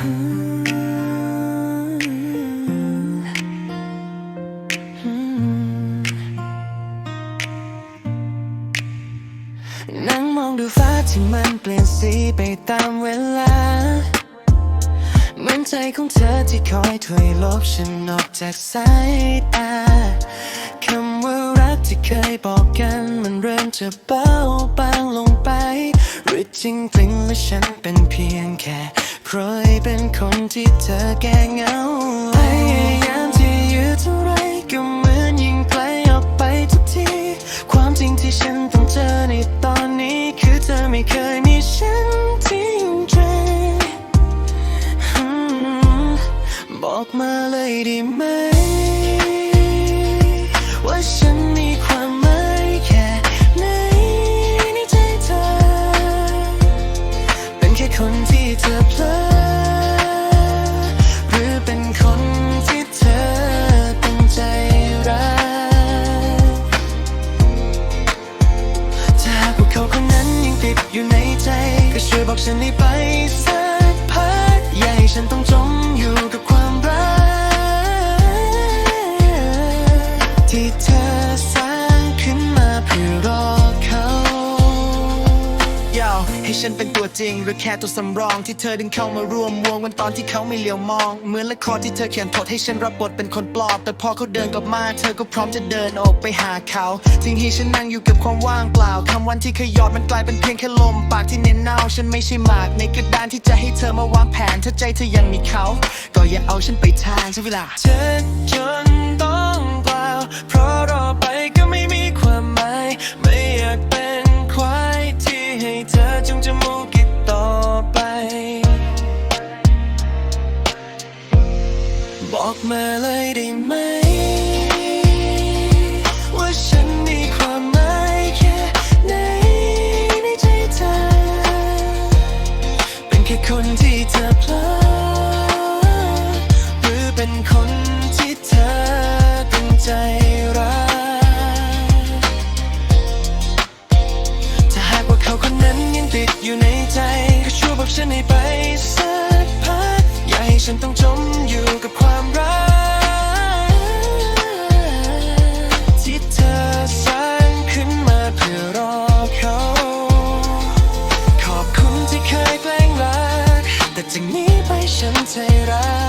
นั่งมองดูฟ้าที่มันเปลี่ยนสีไปตามเวลา เหมือนใจของเธอที่คอยถอยลบฉันออกจากสายตาคำว่ารักที่เคยบอกกันมันเริ่มจะเบาบางลงไป หรือจริงๆแล้วฉันเป็นเพียงแค่ ใครเป็นคนที่เธอแก้เหงาพยายามที่อยู่เท่าไรก็เหมือนยิ่งไกลออกไปทุกที ความจริงที่ฉันต้องเจอในตอนนี้ คือเธอไม่เคยมีฉันทิ้งใจ บอกมาเลยดีไหม บอกฉันให้ไปสักพักอย่าให้ฉันต้องจม ให้ฉันเป็นตัวจริง หรือแค่ตัวสำรองที่เธอดึงเข้ามาร่วมวงวันตอนที่เขาไม่เหลียวมอง เหมือนละครที่เธอเขียนบทให้ฉันรับบทเป็นคนปลอบ แต่พอเขาเดินกลับมาเธอก็พร้อมจะเดินออกไปหาเขาทิ้งให้ฉันนั่งอยู่กับความว่างเปล่าคำวันที่เคยหยอดมันกลายเป็นเพียงแค่ลมปากที่เน้นเน่าฉันไม่ใช่หมากในกระดานที่จะให้เธอมาวางแผนถ้าใจเธอยังมีเขา ก็อย่าเอาฉันไปทางใช่เวลาเธอจนต้องเปล่าเพราะรอไปก็ไม่มีความหมาย มาเลยได้ไหม ว่าฉันมีความหมายแค่ไหนในใจเธอ เป็นแค่คนที่เธอพลาดหรือเป็นคนที่เธอตั้งใจรักถ้าหากว่าเขาคนนั้นยังติดอยู่ในใจ ก็ช่วยบอกฉันให้ไปสักพักอย่าให้ฉันต้องจม potato